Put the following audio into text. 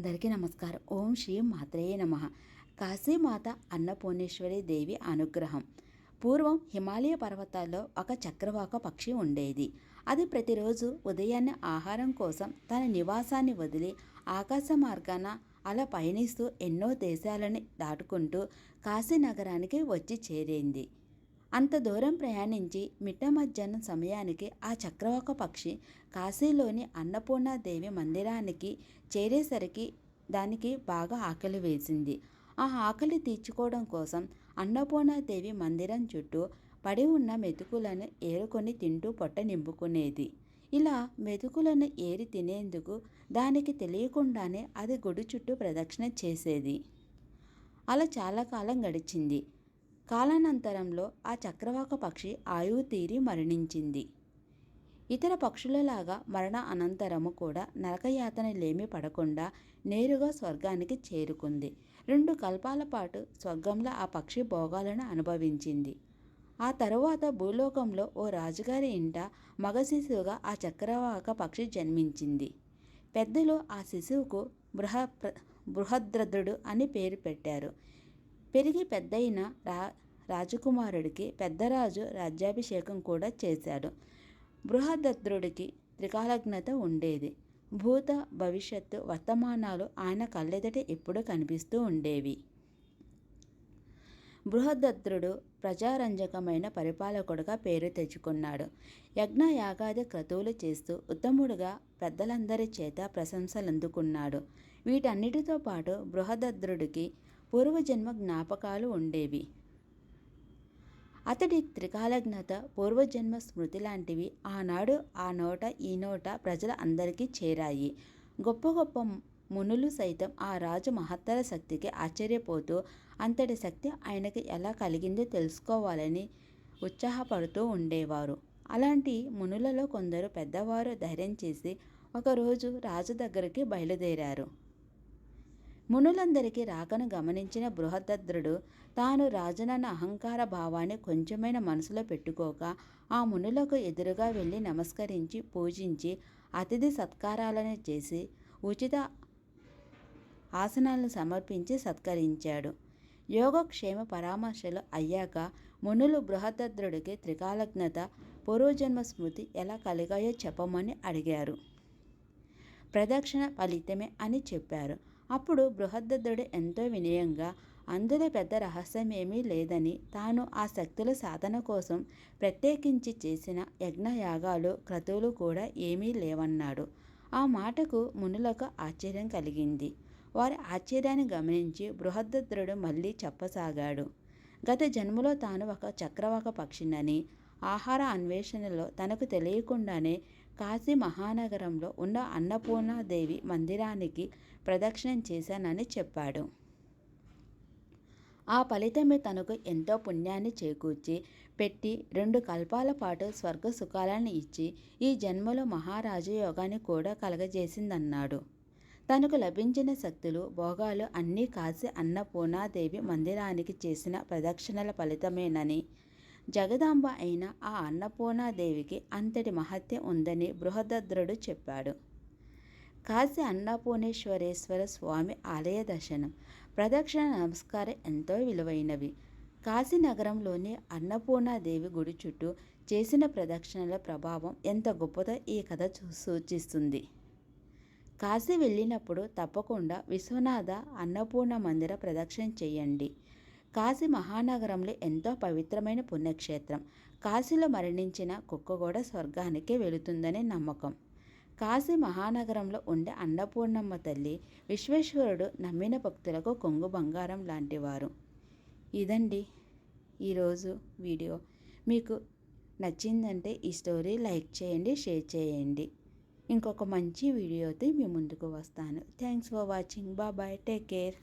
అందరికీ నమస్కారం. ఓం శ్రీ మాత్రేయ నమ. కాశీమాత అన్నపూర్ణేశ్వరి దేవి అనుగ్రహం. పూర్వం హిమాలయ పర్వతాల్లో ఒక చక్రవాక పక్షి ఉండేది. అది ప్రతిరోజు ఉదయాన్నే ఆహారం కోసం తన నివాసాన్ని వదిలి ఆకాశ మార్గాన అలా పయనిస్తూ ఎన్నో దేశాలని దాటుకుంటూ కాశీ నగరానికి వచ్చి చేరింది. అంత దూరం ప్రయాణించి మిట్ట మధ్యాహ్నం సమయానికి ఆ చక్రవాక పక్షి కాశీలోని అన్నపూర్ణాదేవి మందిరానికి చేరేసరికి దానికి బాగా ఆకలి వేసింది. ఆ ఆకలి తీర్చుకోవడం కోసం అన్నపూర్ణాదేవి మందిరం చుట్టూ పడి ఉన్న మెతుకులను ఏరుకొని తింటూ పొట్ట నింపుకునేది. ఇలా మెతుకులను ఏరి తినేందుకు దానికి తెలియకుండానే అది గుడి చుట్టూ ప్రదక్షిణ చేసేది. అలా చాలా కాలం గడిచింది. కాలానంతరంలో ఆ చక్రవాక పక్షి ఆయువు తీరి మరణించింది. ఇతర పక్షులలాగా మరణ అనంతరము కూడా నరకయాతనలేమి పడకుండా నేరుగా స్వర్గానికి చేరుకుంది. రెండు కల్పాల పాటు స్వర్గంలో ఆ పక్షి భోగాలను అనుభవించింది. ఆ తరువాత భూలోకంలో ఓ రాజుగారి ఇంట మగ శిశువుగా ఆ చక్రవాక పక్షి జన్మించింది. పెద్దలు ఆ శిశువుకు బృహ బృహద్రథుడు అని పేరు పెట్టారు. పెరిగి పెద్దయిన రా రాజకుమారుడికి పెద్దరాజు రాజ్యాభిషేకం కూడా చేశాడు. బృహదద్రుడికి త్రికాలజ్ఞత ఉండేది. భూత భవిష్యత్తు వర్తమానాలు ఆయన కళ్ళెదట ఎప్పుడూ కనిపిస్తూ ఉండేవి. బృహదద్రుడు ప్రజారంజకమైన పరిపాలకుడుగా పేరు తెచ్చుకున్నాడు. యజ్ఞ యాగాది క్రతువులు చేస్తూ ఉత్తముడుగా పెద్దలందరి చేత ప్రశంసలు అందుకున్నాడు వీటన్నిటితో పాటు బృహదద్రుడికి పూర్వజన్మ జ్ఞాపకాలు ఉండేవి. అతడి త్రికాలజ్ఞత పూర్వజన్మ స్మృతి లాంటివి ఆనాడు ఆ నోట ఈ నోట ప్రజల అందరికీ చేరాయి. గొప్ప గొప్ప మునులు సైతం ఆ రాజు మహత్తర శక్తికి ఆశ్చర్యపోతూ అంతటి శక్తి ఆయనకి ఎలా కలిగిందో తెలుసుకోవాలని ఉత్సాహపడుతూ ఉండేవారు. అలాంటి మునులలో కొందరు పెద్దవారు ధైర్యం చేసి ఒకరోజు రాజు దగ్గరికి బయలుదేరారు. మునులందరికీ రాకను గమనించిన బృహదద్రుడు తాను రాజునన్న అహంకార భావాన్ని కొంచెమైన మనసులో పెట్టుకోక ఆ మునులకు ఎదురుగా వెళ్ళి నమస్కరించి పూజించి అతిథి సత్కారాలను చేసి ఉచిత ఆసనాలను సమర్పించి సత్కరించాడు. యోగక్షేమ పరామర్శలు అయ్యాక మునులు బృహదద్రుడికి త్రికాలజ్ఞత పూర్వజన్మ స్మృతి ఎలా కలిగాయో చెప్పమని అడిగారు. ప్రదక్షిణ ఫలితమే అని చెప్పారు. అప్పుడు బృహదద్దుడు ఎంతో వినయంగా అందులో పెద్ద రహస్యమేమీ లేదని తాను ఆ శక్తుల సాధన కోసం ప్రత్యేకించి చేసిన యజ్ఞయాగాలు క్రతువులు కూడా ఏమీ లేవన్నాడు. ఆ మాటకు మునులకు ఆశ్చర్యం కలిగింది. వారి ఆశ్చర్యాన్ని గమనించి బృహదద్రుడు మళ్ళీ చెప్పసాగాడు. గత జన్మలో తాను ఒక చక్రవాక పక్షినని ఆహార అన్వేషణలో తనకు తెలియకుండానే కాశీ మహానగరంలో ఉన్న అన్నపూర్ణాదేవి మందిరానికి ప్రదక్షిణం చేశానని చెప్పాడు. ఆ ఫలితమే తనకు ఎంతో పుణ్యాన్ని చేకూర్చి పెట్టి రెండు కల్పాల పాటు స్వర్గ సుఖాలను ఇచ్చి ఈ జన్మలో మహారాజు యోగాన్ని కూడా కలగజేసిందన్నాడు. తనకు లభించిన శక్తులు భోగాలు అన్నీ కాసి అన్నపూర్ణాదేవి మందిరానికి చేసిన ప్రదక్షిణల ఫలితమేనని జగదాంబ అయిన ఆ అన్నపూర్ణాదేవికి అంతటి మహత్యం ఉందని బృహదద్రుడు చెప్పాడు. కాశీ అన్నపూర్ణేశ్వరేశ్వర స్వామి ఆలయ దర్శనం ప్రదక్షిణ నమస్కారం ఎంతో విలువైనవి. కాశీ నగరంలోని అన్నపూర్ణాదేవి గుడి చుట్టూ చేసిన ప్రదక్షిణల ప్రభావం ఎంత గొప్పదో ఈ కథ సూచిస్తుంది. కాశీ వెళ్ళినప్పుడు తప్పకుండా విశ్వనాథ అన్నపూర్ణ మందిర ప్రదక్షిణ చేయండి. కాశీ మహానగరంలో ఎంతో పవిత్రమైన పుణ్యక్షేత్రం. కాశీలో మరణించిన కుక్క కూడా స్వర్గానికే వెళుతుందనే నమ్మకం. కాశీ మహానగరంలో ఉండే అన్నపూర్ణమ్మ తల్లి విశ్వేశ్వరుడు నమ్మిన భక్తులకు కొంగు బంగారం లాంటివారు. ఇదండి ఈరోజు వీడియో. మీకు నచ్చిందంటే ఈ స్టోరీ లైక్ చేయండి షేర్ చేయండి. ఇంకొక మంచి వీడియోతో మీ ముందుకు వస్తాను. Thanks for watching. బాబాయ్ టేక్ కేర్.